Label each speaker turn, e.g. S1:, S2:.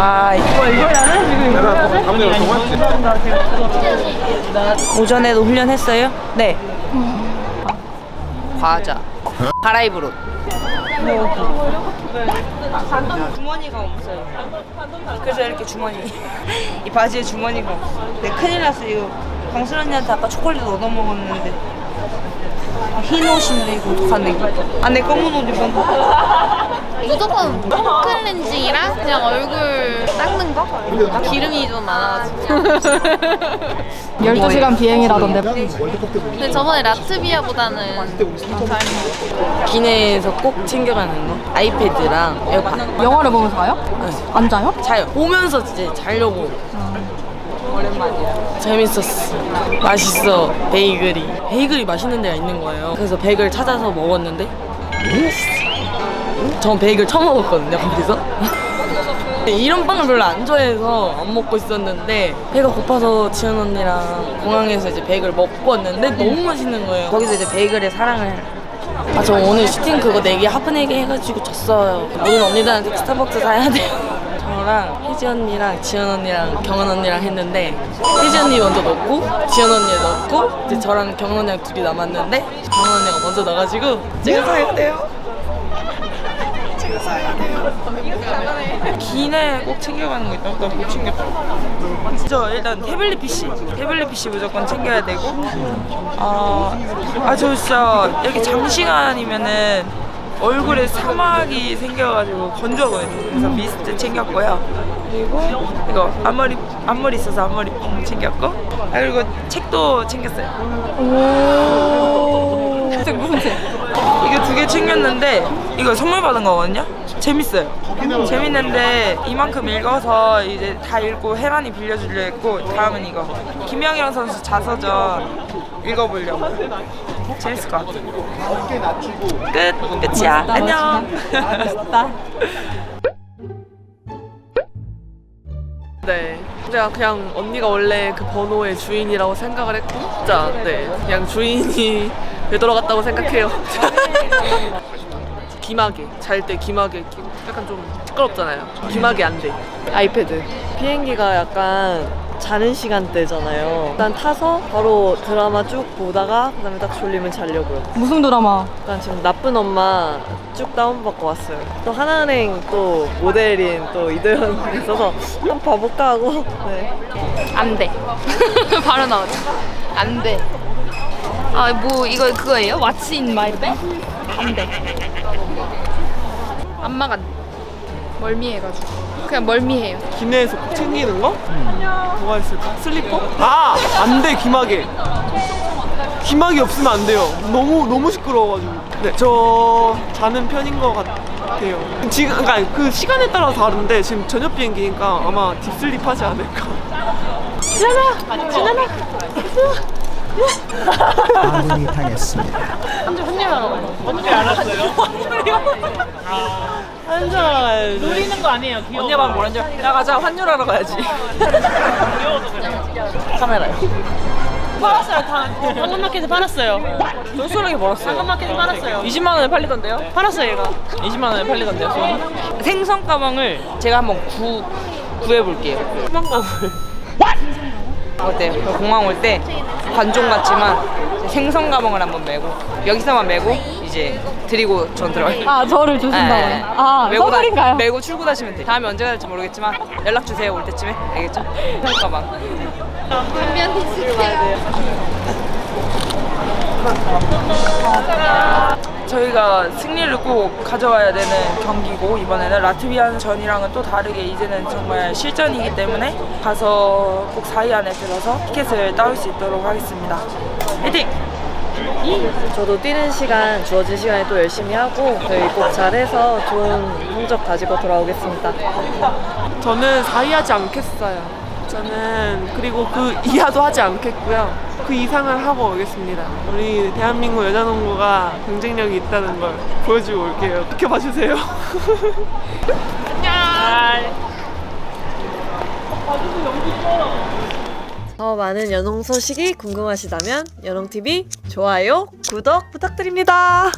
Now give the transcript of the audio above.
S1: 아 오전에도 훈련했어요? 네. 과자. 가라입으로. 주머니가 없어요. 그래서 이렇게 주머니. 이 바지에 주머니가 없어. 네, 큰일 났어 이거. 강슬 언니한테 아까 초콜릿 얻어 먹었는데. 흰 옷인데 이거 어떡하네 이거. 안에 검은 옷 입은 거.
S2: 무조건 클렌징이랑 그냥 얼굴 닦는 거? 기름이 좀 많아가지고
S3: 12시간 비행이라던데.
S2: 근데 저번에 라트비아보다는
S1: 기내에서 꼭 챙겨가는 거. 아이패드랑 에어팟.
S3: 영화를 보면서 가요? 안 자요?
S1: 자요. 보면서 이제 자려고. 오랜만이야. 재밌었어. 맛있어. 베이글이. 베이글이 맛있는 데가 있는 거예요. 그래서 베이글 찾아서 먹었는데 전 베이글 처음 먹었거든요. 거기서. 이런 빵을 별로 안 좋아해서 안 먹고 있었는데 배가 고파서 지연 언니랑 공항에서 이제 베이글 먹고 왔는데 너무 맛있는 거예요. 거기서 이제 베이글의 사랑을 아 저 오늘 슈팅 그거 내기 하프 내기 해가지고 졌어요. 모든 언니들한테 스타벅스 사야 돼요. 저랑 혜지 언니랑 지연 언니랑 경은 언니랑 했는데 혜지 언니 먼저 넣고 지연 언니 넣고 이제 저랑 경은 언니랑 둘이 남았는데 경은 언니가 먼저 넣어가지고 제가 사야 돼요. 제가 사야 돼요. 기내 꼭 챙겨가는 거 있다. 나못 챙겼다. 저 일단 태블릿 PC, 태블릿 PC 무조건 챙겨야 되고. 어, 아저 진짜 이렇게 장시간이면은 얼굴에 사막이 생겨가지고 건조하거든요. 그래서 미스트 챙겼고요. 그리고 이거 앞머리 앞머리 있어서 앞머리 뽕 챙겼고. 아 그리고 책도 챙겼어요. 챙겼는데 이거 선물 받은 거거든요. 재밌어요. 재밌는데 이만큼 읽어서 이제 다 읽고 혜란이 빌려주려 했고 다음은 이거 김영현 선수 자서전 읽어보려고. 재밌을 것 같아. 끝 끝이야. 안녕.
S4: 네. 제가 그냥 언니가 원래 그 번호의 주인이라고 생각을 했고, 진짜, 네. 그냥 주인이 되돌아갔다고 생각해요. 기마개. 잘때 끼고. 약간 좀 시끄럽잖아요. 기마개 안 돼. 아이패드. 비행기가 약간 자는 시간대잖아요. 일단 타서 바로 드라마 쭉 보다가 그다음에 딱 졸리면 자려고요.
S3: 무슨 드라마?
S4: 일단 지금 나쁜 엄마 쭉 다운받고 왔어요. 또 하나은행 또 모델인 또 이도현이 있어서 한번 봐볼까 하고. 네.
S2: 안 돼. 바로 나오죠. 안 돼. 아, 뭐, 이거 그거예요? What's in my bag? 안 돼. 안마가. 멀미해가지고. 그냥 멀미해요.
S5: 기내에서 꼭 챙기는 거? 뭐가 있을까? 슬리퍼? 아! 안 돼, 기막에. 기막이 없으면 안 돼요. 너무, 너무 시끄러워가지고. 네, 저 자는 편인 것 같아요. 지금, 그러니까 그 시간에 따라 다른데 지금 저녁 비행기니까 아마 딥슬립 하지 않을까.
S6: 아군이 당했습니다.
S5: 한잔 가야지.
S1: 언니만 뭐라죠? 야 가자 환율하러 가야지. 카메라요.
S7: 팔았어요 다 당근마켓에 팔았어요
S1: 쏠쏠하게 벌었어요.
S7: 당근마켓에 팔았어요
S1: 20만 원에 팔리던데요?
S7: 팔았어요 얘가
S1: 20만 원에 팔리던데요, 소금? 생선 가방을 제가 한번 구 구해 볼게요. 생선 가방을. 어때요? 저 공항 올 때 관종 같지만 생선 가방을 한번 메고 여기서만 메고 이제 드리고 전 들어가요.
S3: 아, 저를 주신다고요?
S1: 네.
S3: 아,
S1: 메고 다-
S3: 선물인가요?
S1: 메고 출근하시면 돼요. 다음에 언제 갈지 모르겠지만 연락 주세요 올 때쯤에 알겠죠? 생선 가방. 저희가 승리를 꼭 가져와야 되는 경기고 이번에는 라트비아 전이랑은 또 다르게 이제는 정말 실전이기 때문에 가서 꼭 4위 안에 들어서 티켓을 따올 수 있도록 하겠습니다. 화이팅!
S4: 저도 뛰는 시간, 주어진 시간에 또 열심히 하고, 저희 꼭 잘해서 좋은 성적 가지고 돌아오겠습니다.
S5: 저는 4위 하지 않겠어요. 저는 그리고 그 이하도 하지 않겠고요. 그 이상을 하고 오겠습니다. 우리 대한민국 여자농구가 경쟁력이 있다는 걸 보여주고 올게요. 지켜봐 주세요.
S4: 더 많은 연홍 소식이 궁금하시다면, 연홍TV 좋아요, 구독 부탁드립니다.